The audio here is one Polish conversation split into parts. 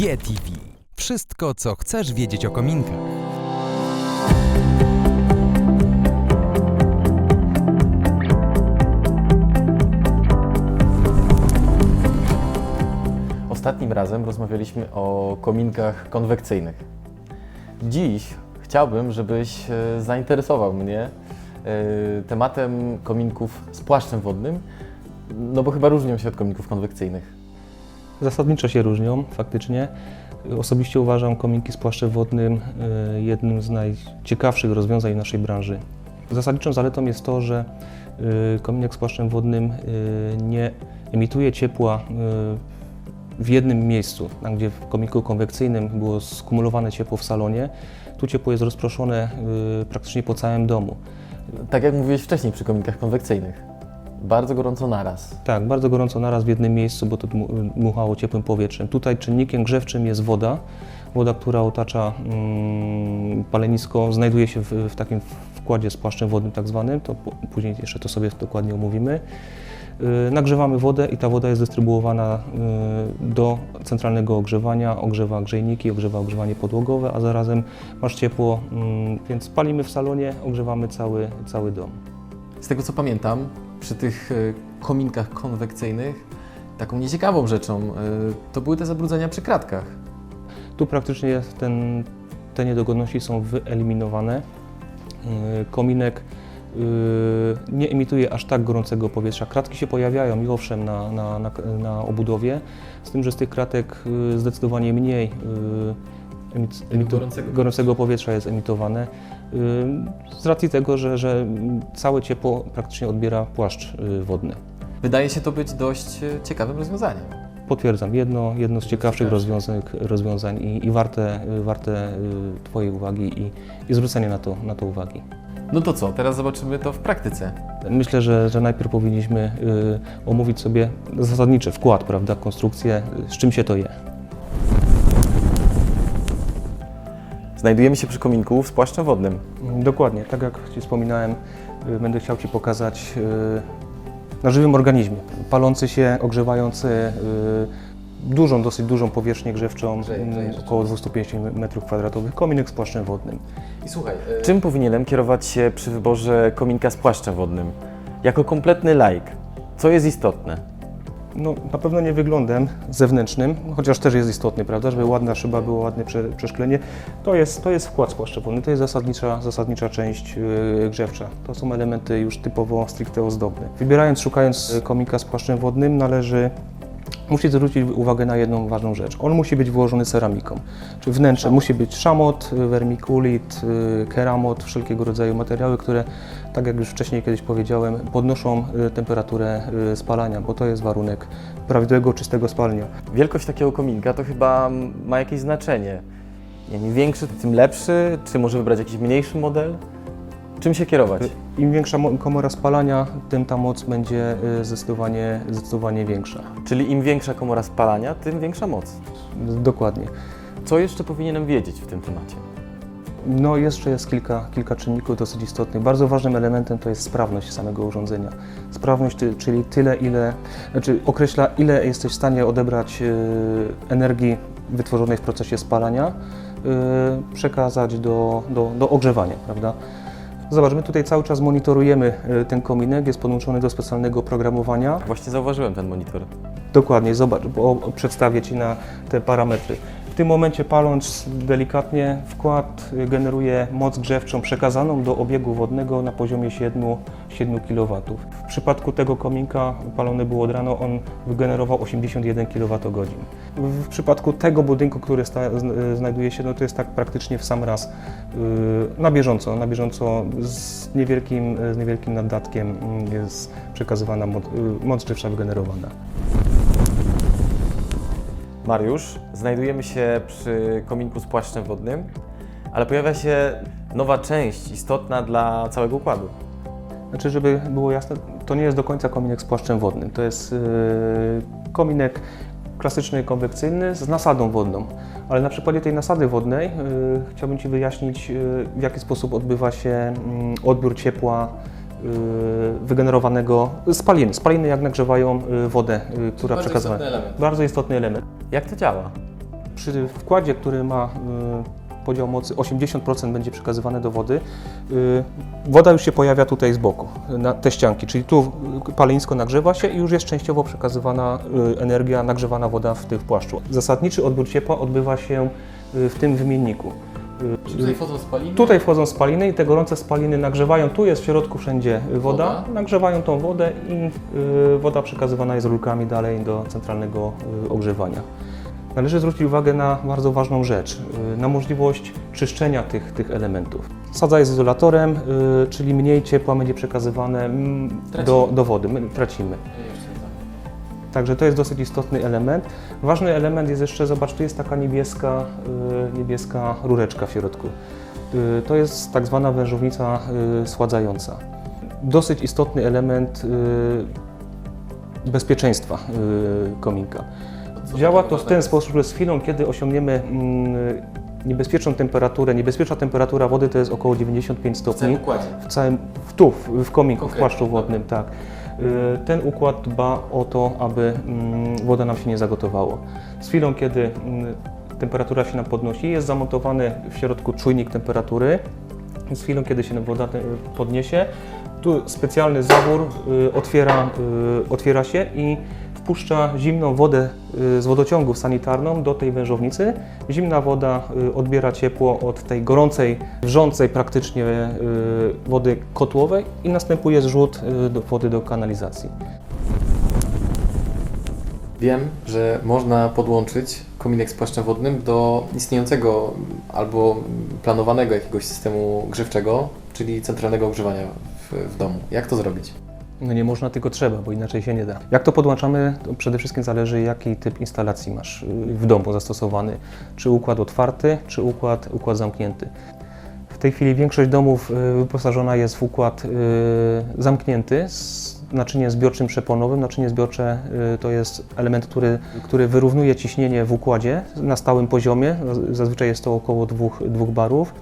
GTV. Wszystko, co chcesz wiedzieć o kominkach. Ostatnim razem rozmawialiśmy o kominkach konwekcyjnych. Dziś chciałbym, żebyś e, zainteresował mnie e, tematem kominków z płaszczem wodnym, no bo chyba różnią się od kominków konwekcyjnych. Zasadniczo się różnią, faktycznie. Osobiście uważam kominki z płaszczem wodnym e, jednym z najciekawszych rozwiązań w naszej branży. Zasadniczą zaletą jest to, że e, kominek z płaszczem wodnym e, nie emituje ciepła w jednym miejscu, tam gdzie w kominku konwekcyjnym było skumulowane ciepło w salonie, tu ciepło jest rozproszone praktycznie po całym domu. Tak jak mówiłeś wcześniej przy kominkach konwekcyjnych. Bardzo gorąco naraz. Tak, bardzo gorąco naraz w jednym miejscu, bo to dmu- dmuchało ciepłym powietrzem. Tutaj czynnikiem grzewczym jest woda. Woda, która otacza mm, palenisko, znajduje się w, w takim wkładzie z płaszczem wodnym tak zwanym, to później jeszcze to sobie dokładnie omówimy. Yy, Nagrzewamy wodę i ta woda jest dystrybuowana yy, do centralnego ogrzewania, ogrzewa grzejniki, ogrzewa ogrzewanie podłogowe, a zarazem masz ciepło, mm, więc palimy w salonie, ogrzewamy cały, cały dom. Z tego co pamiętam, przy tych e, kominkach konwekcyjnych, taką nieciekawą rzeczą e, to były te zabrudzenia przy kratkach. Tu praktycznie ten, te niedogodności są wyeliminowane. Yy, Kominek nie emituje aż tak gorącego powietrza. Kratki się pojawiają i owszem na, na, na, na obudowie, z tym, że z tych kratek zdecydowanie mniej emit, emitu- Gorącego gorącego powietrza jest emitowane. Z racji tego, że, że całe ciepło praktycznie odbiera płaszcz yy, wodny. Wydaje się to być dość e, ciekawym rozwiązaniem. Potwierdzam, jedno, jedno z ciekawszych rozwiązań, rozwiązań i, i warte, warte y, Twojej uwagi i, i zwrócenia na to, na to uwagi. No to co, teraz zobaczymy to w praktyce. Myślę, że, że najpierw powinniśmy y, omówić sobie zasadniczy wkład, prawda, konstrukcję, z czym się to je. Znajdujemy się przy kominku z płaszczem wodnym. Dokładnie, tak jak Ci wspominałem, y, będę chciał Ci pokazać y, na żywym organizmie, palący się, ogrzewający y, dużą, dosyć dużą powierzchnię grzewczą, mm, około 250 m2, kominek z płaszczem wodnym. I słuchaj, czym powinienem kierować się przy wyborze kominka z płaszczem wodnym? Jako kompletny laik. Co jest istotne? No, na pewno nie wyglądem zewnętrznym, chociaż też jest istotny, prawda, żeby ładna szyba, było ładne prze, przeszklenie. To jest, to jest wkład spłaszczepolny, to jest zasadnicza, zasadnicza część yy, grzewcza. To są elementy już typowo stricte ozdobne. Wybierając, szukając y, komika z płaszczem wodnym, należy Musisz zwrócić uwagę na jedną ważną rzecz. On musi być wyłożony ceramiką. Czyli wnętrze musi być szamot, wermikulit, y, keramot, wszelkiego rodzaju materiały, które, tak jak już wcześniej kiedyś powiedziałem, podnoszą y, temperaturę y, spalania, bo to jest warunek prawidłowego, czystego spalania. Wielkość takiego kominka to chyba ma jakieś znaczenie. Im większy, tym lepszy, czy może wybrać jakiś mniejszy model? Czym się kierować? Im większa mo- komora spalania, tym ta moc będzie y, zdecydowanie, zdecydowanie większa. Czyli im większa komora spalania, tym większa moc. Dokładnie. Co jeszcze powinienem wiedzieć w tym temacie? No jeszcze jest kilka, kilka czynników dosyć istotnych. Bardzo ważnym elementem to jest sprawność samego urządzenia. Sprawność, czyli tyle, ile, znaczy określa, ile jesteś w stanie odebrać y, energii wytworzonej w procesie spalania, y, przekazać do, do, do ogrzewania, prawda? Zobacz, my tutaj cały czas monitorujemy y, ten kominek, jest podłączony do specjalnego oprogramowania. Właśnie zauważyłem ten monitor. Dokładnie, zobacz, bo przedstawię Ci na te parametry. W tym momencie paląc delikatnie wkład generuje moc grzewczą przekazaną do obiegu wodnego na poziomie 7, 7 kW. W przypadku tego kominka palony było od rano, on wygenerował 81 kWh. W przypadku tego budynku, który z- znajduje się, no to jest tak praktycznie w sam raz y, na bieżąco, na bieżąco z niewielkim, z niewielkim naddatkiem mm, jest przekazywana moc, moc grzewcza wygenerowana. Mariusz, znajdujemy się przy kominku z płaszczem wodnym, ale pojawia się nowa część istotna dla całego układu. Znaczy, żeby było jasne, to nie jest do końca kominek z płaszczem wodnym. To jest yy, kominek klasyczny, konwekcyjny z nasadą wodną. Ale na przykładzie tej nasady wodnej yy, chciałbym Ci wyjaśnić, yy, w jaki sposób odbywa się mm, odbiór ciepła yy, wygenerowanego z spaliny. Spaliny jak nagrzewają yy, wodę, yy, która Bardzo przekazywana. istotny element. Bardzo istotny element. Jak to działa? przy wkładzie, który ma y, podział mocy 80% będzie przekazywane do wody, y, woda już się pojawia tutaj z boku, na te ścianki, czyli tu palenisko nagrzewa się i już jest częściowo przekazywana y, energia, nagrzewana woda w tych płaszczu. Zasadniczy odbiór ciepła odbywa się y, w tym wymienniku. Tutaj wchodzą spaliny? Tutaj wchodzą spaliny i te gorące spaliny nagrzewają, tu jest w środku wszędzie woda, Woda. nagrzewają tą wodę i y, woda przekazywana jest rurkami dalej do centralnego y, ogrzewania. Należy zwrócić uwagę na bardzo ważną rzecz, y, na możliwość czyszczenia tych, tych elementów. Sadza jest izolatorem, czyli mniej ciepła będzie przekazywane mm, do, do wody, my tracimy. Tak. Także to jest dosyć istotny element. Ważny element jest jeszcze, zobacz, tu jest taka niebieska, y, niebieska rureczka w środku. Y, to jest tak zwana wężownica y, sładzająca. Dosyć istotny element bezpieczeństwa kominka. Działa to w ten sposób, że z chwilą, kiedy osiągniemy mm, niebezpieczną temperaturę, niebezpieczna temperatura wody to jest około 95 W stopni całym układzie. w całym, w, tu, w, w kominku, w Konkretnie, płaszczu wodnym, tak. Y, Ten układ dba o to, aby mm, woda nam się nie zagotowało. Z chwilą, kiedy mm, temperatura się nam podnosi, jest zamontowany w środku czujnik temperatury. Z chwilą, kiedy się woda te- podniesie, tu specjalny zawór y, otwiera, y, otwiera się i wpuszcza zimną wodę y, z wodociągów sanitarną do tej wężownicy. Zimna woda y, odbiera ciepło od tej gorącej, wrzącej praktycznie y, wody kotłowej i następuje zrzut wody do kanalizacji. Wiem, że można podłączyć kominek z płaszczem wodnym do istniejącego albo planowanego jakiegoś systemu grzewczego, czyli centralnego ogrzewania w, w domu. Jak to zrobić? No nie można, tylko trzeba, bo inaczej się nie da. Jak to podłączamy, to przede wszystkim zależy, jaki typ instalacji masz y, w domu zastosowany. Czy układ otwarty, czy układ, układ zamknięty. W tej chwili większość domów y, wyposażona jest w układ y, zamknięty z naczyniem zbiorczym przeponowym. Naczynie zbiorcze to jest element, który, który wyrównuje ciśnienie w układzie na stałym poziomie. Zazwyczaj jest to około dwóch, dwóch barów.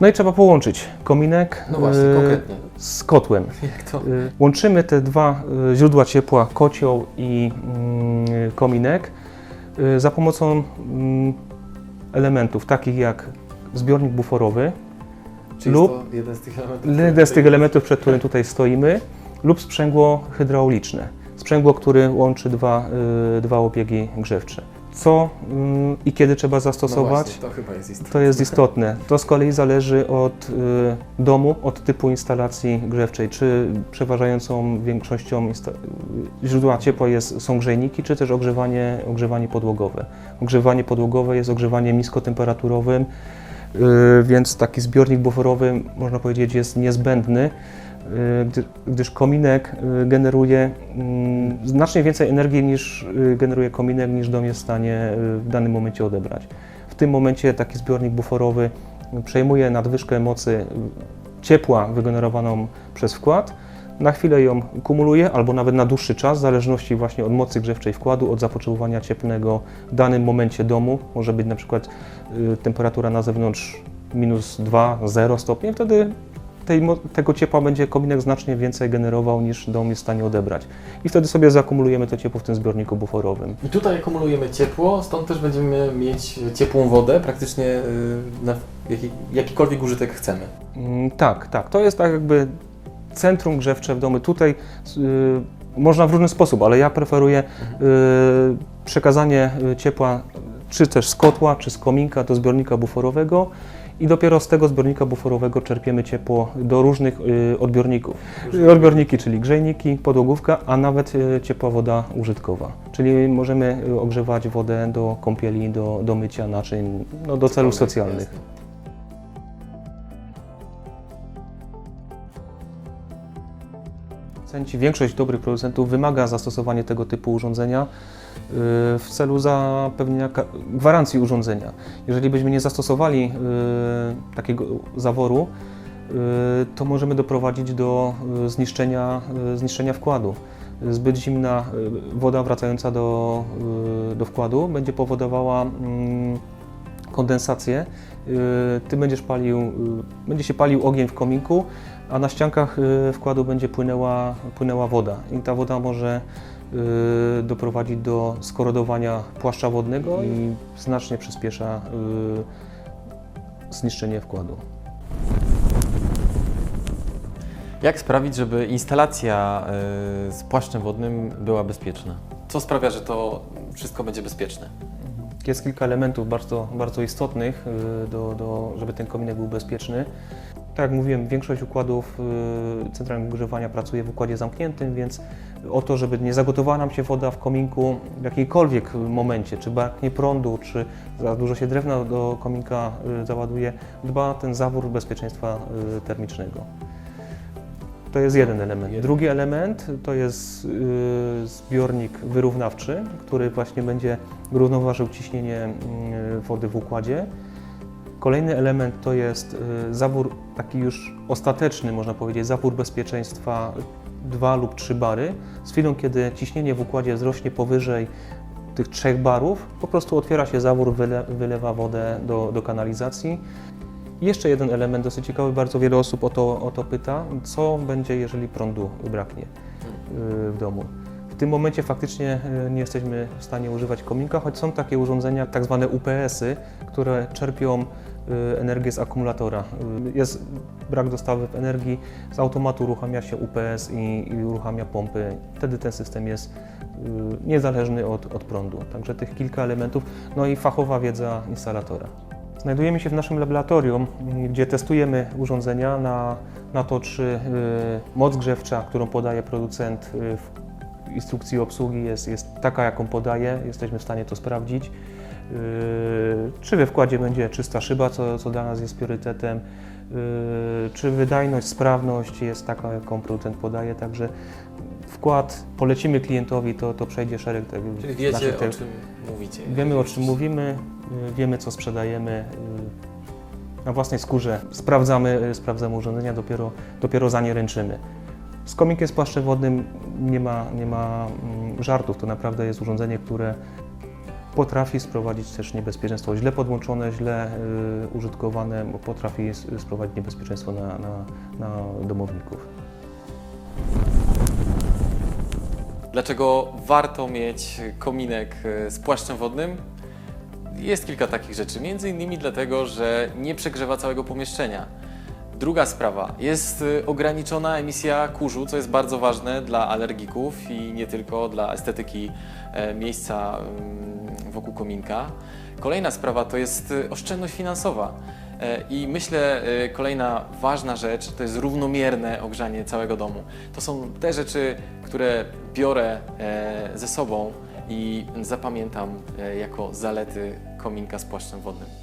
No i trzeba połączyć kominek No właśnie, y, konkretnie. z kotłem. Jak to? Y, Łączymy te dwa y, źródła ciepła, kocioł i mm, kominek, y, za pomocą mm, elementów takich jak zbiornik buforowy, Czyli lub- to jeden z tych elementów? jeden z tych elementów, przed którym tutaj stoimy, lub sprzęgło hydrauliczne. Sprzęgło, które łączy dwa, y, dwa obiegi grzewcze. Co y, i kiedy trzeba No zastosować? właśnie, to chyba jest istotne. To jest istotne. To z kolei zależy od y, domu, od typu instalacji grzewczej. Czy przeważającą większością źródła ciepła jest, są grzejniki, czy też ogrzewanie, ogrzewanie podłogowe. Ogrzewanie podłogowe jest ogrzewaniem niskotemperaturowym, więc taki zbiornik buforowy, można powiedzieć, jest niezbędny, gdyż kominek y, generuje mm, znacznie więcej energii niż y, generuje kominek, niż dom jest w stanie y, w danym momencie odebrać. W tym momencie taki zbiornik buforowy przejmuje nadwyżkę mocy ciepła wygenerowaną przez wkład, na chwilę ją kumuluje, albo nawet na dłuższy czas, w zależności właśnie od mocy grzewczej wkładu, od zapotrzebowania cieplnego w danym momencie domu. Może być na przykład temperatura na zewnątrz minus 2, 0 stopni, wtedy tej, tego ciepła będzie kominek znacznie więcej generował niż dom jest w stanie odebrać. I wtedy sobie zakumulujemy to ciepło w tym zbiorniku buforowym. I tutaj akumulujemy ciepło, stąd też będziemy mieć ciepłą wodę praktycznie y, na jaki, jakikolwiek użytek chcemy. Mm, Tak, tak. To jest tak jakby centrum grzewcze w domu. Tutaj y, można w różny sposób, ale ja preferuję y, przekazanie ciepła czy też z kotła, czy z kominka do zbiornika buforowego i dopiero z tego zbiornika buforowego czerpiemy ciepło do różnych y, odbiorników. Odbiorniki, czyli grzejniki, podłogówka, a nawet y, ciepła woda użytkowa. Czyli możemy y, ogrzewać wodę do kąpieli, do, do mycia naczyń, no, do celów socjalnych. Większość dobrych producentów wymaga zastosowania tego typu urządzenia w celu zapewnienia gwarancji urządzenia. Jeżeli byśmy nie zastosowali y, takiego zaworu, y, to możemy doprowadzić do y, zniszczenia, zniszczenia wkładu. Zbyt zimna woda wracająca do, do wkładu będzie powodowała mm, kondensację. Ty będziesz palił, będzie się palił ogień w kominku, a na ściankach wkładu będzie płynęła, płynęła woda. I ta woda może doprowadzi do skorodowania płaszcza wodnego i znacznie przyspiesza y, zniszczenie wkładu. Jak sprawić, żeby instalacja y, z płaszczem wodnym była bezpieczna? Co sprawia, że to wszystko będzie bezpieczne? Jest kilka elementów bardzo, bardzo istotnych, y, do, do, żeby ten kominek był bezpieczny. Tak jak mówiłem, większość układów y, centralnego grzewania pracuje w układzie zamkniętym, więc o to, żeby nie zagotowała nam się woda w kominku w jakiejkolwiek momencie, czy braknie prądu, czy za dużo się drewna do kominka y, załaduje, dba ten zawór bezpieczeństwa y, termicznego. To jest jeden element. Drugi element to jest y, zbiornik wyrównawczy, który właśnie będzie równoważył ciśnienie wody w układzie. Kolejny element to jest zawór taki już ostateczny, można powiedzieć, zawór bezpieczeństwa 2 lub 3 bary. Z chwilą, kiedy ciśnienie w układzie wzrośnie powyżej tych 3 barów, po prostu otwiera się zawór, wyle, wylewa wodę do, do kanalizacji. Jeszcze jeden element dosyć ciekawy, bardzo wiele osób o to, o to pyta, co będzie, jeżeli prądu braknie y, w domu. Tym momencie faktycznie y, nie jesteśmy w stanie używać kominka, choć są takie urządzenia, tak zwane UPS-y, które czerpią y, energię z akumulatora. Y, Jest brak dostawy energii, z automatu uruchamia się UPS i, i uruchamia pompy. Wtedy ten system jest niezależny od, od prądu. Także tych kilka elementów, no i fachowa wiedza instalatora. Znajdujemy się w naszym laboratorium, gdzie testujemy urządzenia na, na to, czy moc grzewcza, którą podaje producent instrukcji obsługi jest, jest taka, jaką podaje. Jesteśmy w stanie to sprawdzić. Y, Czy we wkładzie będzie czysta szyba, co, co dla nas jest priorytetem. y, Czy wydajność, sprawność jest taka, jaką producent podaje. Także wkład polecimy klientowi, to, to przejdzie szereg tego. Czyli wiecie, te- o czym mówicie. Wiemy o czym mówimy, y, wiemy co sprzedajemy. Na własnej skórze sprawdzamy, sprawdzamy urządzenia, dopiero, dopiero za nie ręczymy. Z kominkiem z płaszczem wodnym nie ma, nie ma mm, żartów. To naprawdę jest urządzenie, które potrafi sprowadzić też niebezpieczeństwo. Źle podłączone, źle y, użytkowane, potrafi sprowadzić niebezpieczeństwo na, na, na domowników. Dlaczego warto mieć kominek e, z płaszczem wodnym? Jest kilka takich rzeczy. Między innymi dlatego, że nie przegrzewa całego pomieszczenia. Druga sprawa, jest e, ograniczona emisja kurzu, co jest bardzo ważne dla alergików i nie tylko dla estetyki e, miejsca mm, wokół kominka. Kolejna sprawa to jest e, oszczędność finansowa. E, I myślę, e, kolejna ważna rzecz to jest równomierne ogrzanie całego domu. To są te rzeczy, które biorę e, ze sobą i zapamiętam jako zalety kominka z płaszczem wodnym.